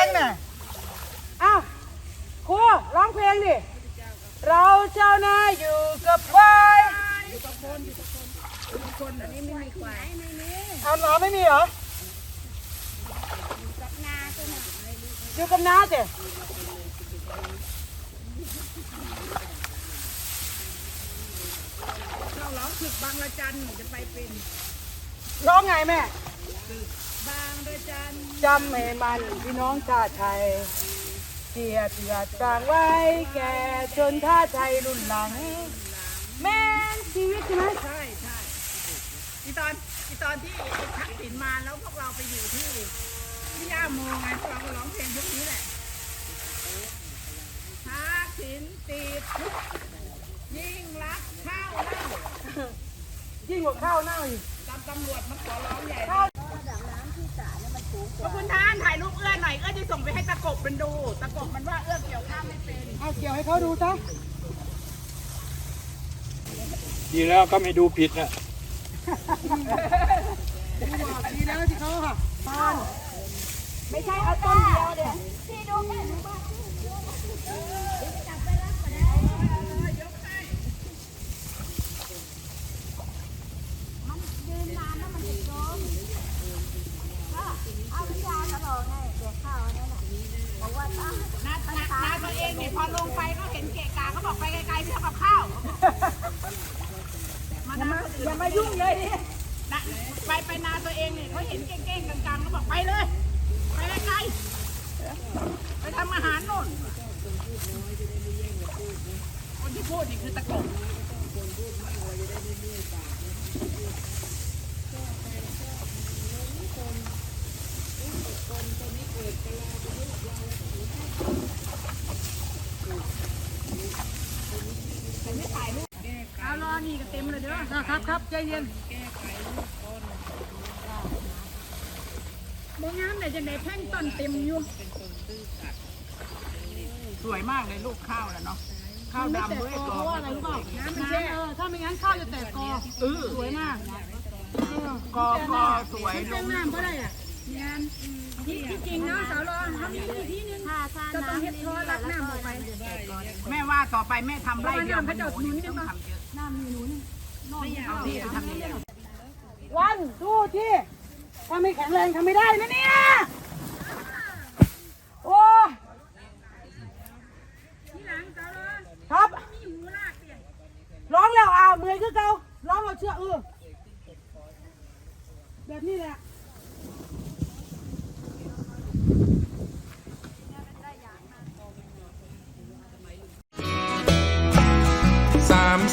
รงน่ะอ้าวครูร้องเพลงดิ เราเจ้านายอยู่กับควายเอาเหรอไม่มีเหรอ อยู่กับน้าเจ้เราร้องฝึกบางระจันจะไปเป็น ร้องไงแม่บางระ จันจำให้มันพี่น้องชาติไทยเกียรติยศสร้างไว้แก่ชนท่าไทยรุ่นหลัง แม่นชีวิตใช่ไหมใช่ใช่อีตอนอีตอนที่ทักษิณมาแล้วพวกเราไปอยู่ที่ที่ย่าโมไงพวกเราก็ร้องเพลงพวกนี้แหละทักษิณติดคุกยิ่งรักข้าวเน่ายิ่งกว่าข้าวเน่าอีกตามตำรวจมาขอร้องใหญ่ข้าว ขอบคุณท่านถ่ายรูปเอื้อหน่อยเอื้อจะส่งไปให้ตะกบมันดู ตะกบมันว่าเอื้อเกี่ยวข้าวไม่เป็นเอาเกี่ยวให้เขาดูซะดีแล้วก็ไม่ดูผิดนะบอกดีแล้วที่เขาค่ะปานไม่ใช่เอาต้นเดียวเดี๋ยว นานานาตัวเองเนี่ยพอลงไปก็เห็นเกะกาเขาบอกไปไกลๆเพื่อกับข้าวมานาคนอื่นอย่ามายุ่งเลยดินะไปไปนาตัวเองเนี่ยเขาเห็นเก้งๆกลางๆเขาบอกไปเลย ไปไกลๆไปทำอาหารโน่นคนที่พูดนี่คือตะกบเอารอนี่ก็เต็มเลยเด้อ ครับครับ ใจเย็นโมงามเลยจังไดแพ่งต้นเต็มอยู่สวยมากเลยลูกข้าวแล้วเนาะข้าวดำด้วยเพกรอราะบว่าอะไรรู้เปล่าน้ำมันแช่เออถ้าไม่งั้นข้าวจะแตกกอเออสวยมากกอก็สวยลเรื่องงน้ำก็ได้อะงานที่ที่จริงเนาะสาวรองเขามีวิธีนึงจะต้องเฮ็ดทอรับน้ำออกไปแม่ว่าต่อไปแม่ทำไร่เดียวมันหนุนต้องทำเยอะน้ำมีหนุน วันดูที่ถ้าไม่แข็งแรงทำไม่ได้นะเนี่ย โอ้ครับร้องแล้วอ่าเมื่อยคือเก่าร้องเราเชื่อเออแบบนี้แหละ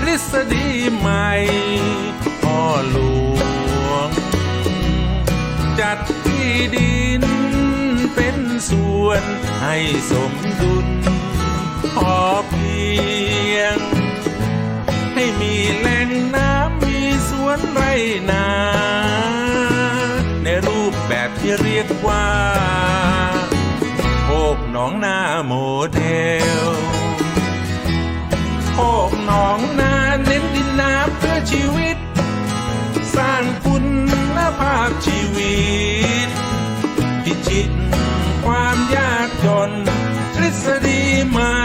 ทฤษฎีใหม่พ่อหลวง จัดที่ดินเป็นส่วนให้สมดุลพอเพียง ให้มีแหล่งน้ำมีสวนไรนา ในรูปแบบที่เรียกว่าโคกหนองนาโมเดลโคกหนองนา น้ำเพื่อชีวิต สร้างคุณภาพชีวิต พิชิตความยากจน ทฤษฎีใหม่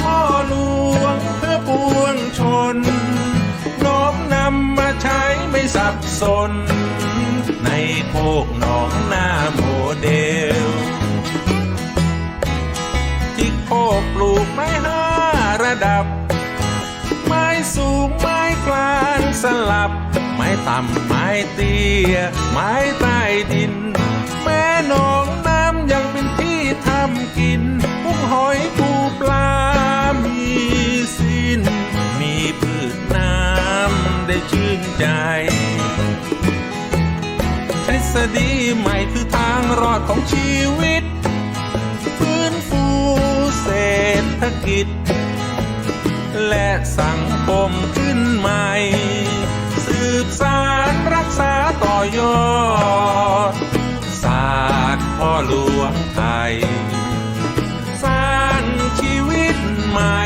พ่อหลวงเพื่อปวงชน น้อมนำมาใช้ไม่สับสน ในโคกน ต่ำไม้เตี้ยไม้ใต้ดิน แม่หนองน้ำยังเป็นที่ทำกินกุ้งหอยปูปลา มีสิ้น มีพืชน้ำได้ชื่นใจทฤษฎีใหม่คือทางรอดของชีวิต ฟื้นฟูเศรษฐกิจ และสังคมขึ้นใหม่ ยอดศาสตร์พ่อหลวงไทยสร้างชีวิตใหม่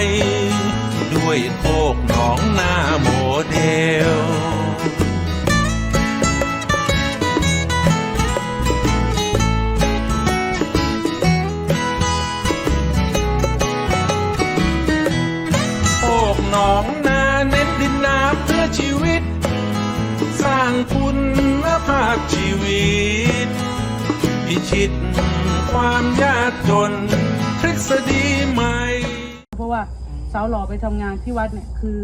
ด้วยโคกหนองนาโมเดลโอกหนองนาเน้นดินน้ำเพื่อชีวิต สร้างคุณาพชีวิต พิชิตความยากจนทฤษฎีใหม่ เพราะว่าสาวหล่อไปทำงานที่วัดเนี่ยคือ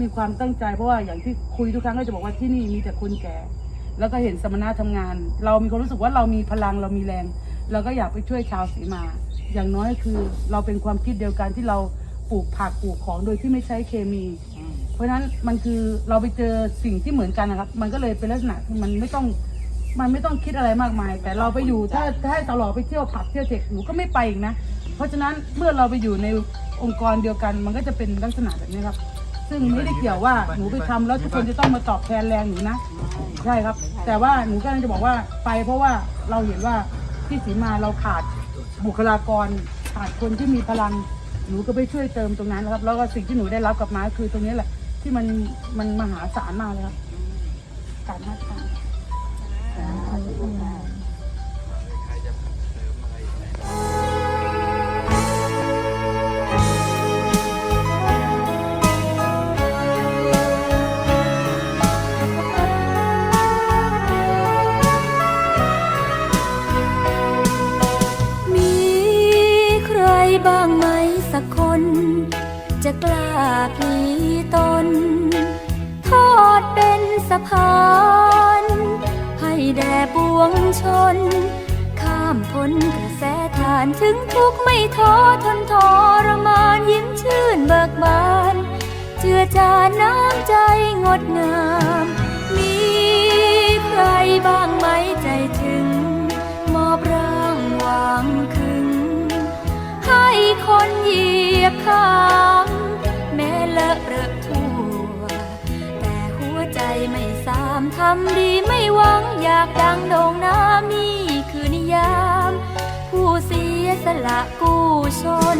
มีความตั้งใจเพราะว่าอย่างที่คุยทุกครั้งก็จะบอกว่าที่นี่มีแต่คนแก่ แล้วก็เห็นสมณะทำงาน เรามีความรู้สึกว่าเรามีพลังเรามีแรงเราก็อยากไปช่วยชาวสีมา อย่างน้อยคือเราเป็นความคิดเดียวกันที่เราปลูกผักปลูกของโดยที่ไม่ใช้เคมี เพราะฉะนั้นมันคือเราไปเจอสิ่งที่เหมือนกันนะครับ มันก็เลยเป็นลักษณะมันไม่ต้อง มันไม่ต้องคิดอะไรมากมาย แต่เราไปอยู่ถ้าถ้าให้ตลอดไปเที่ยวผับเที่ยวเทคหนูก็ไม่ไปอีกนะ เพราะฉะนั้นเมื่อเราไปอยู่ในองค์กรเดียวกัน มันก็จะเป็นลักษณะแบบนี้ครับ ซึ่งไม่ได้เกี่ยวว่าหนูไปทำแล้วทุกคนจะต้องมาตอบแทนแรงหนูนะ ใช่ครับ แต่ว่าหนูก็จะบอกว่าไปเพราะว่าเราเห็นว่าที่ศรีมาเราขาดบุคลากรขาดคนที่มีพลังหนูก็ไปช่วยเติมตรงนั้นนะครับ แล้วก็สิ่งที่หนูได้รับกลับมาคือตรงนี้แหละ ที่มันมันมหาศาลมากเลยครับการให้ทาน บ้างไหมสักคน จะกล้าพลี ชน ข้ามพ้นกระแสทานถึงทุกข์ไม่ท้อทนทรมานยิ้มชื่นเบิกบาน เจือจานน้ำใจงดงาม มีใครบ้างไหมใจถึง มอบร่างวางคึง ให้คนเหยียบข้ามแม้เลอะเรอะ ทำดีไม่หวังอยากดังโด่งน้ำนี่คือนิยาม ผู้เสียสละกู้ชน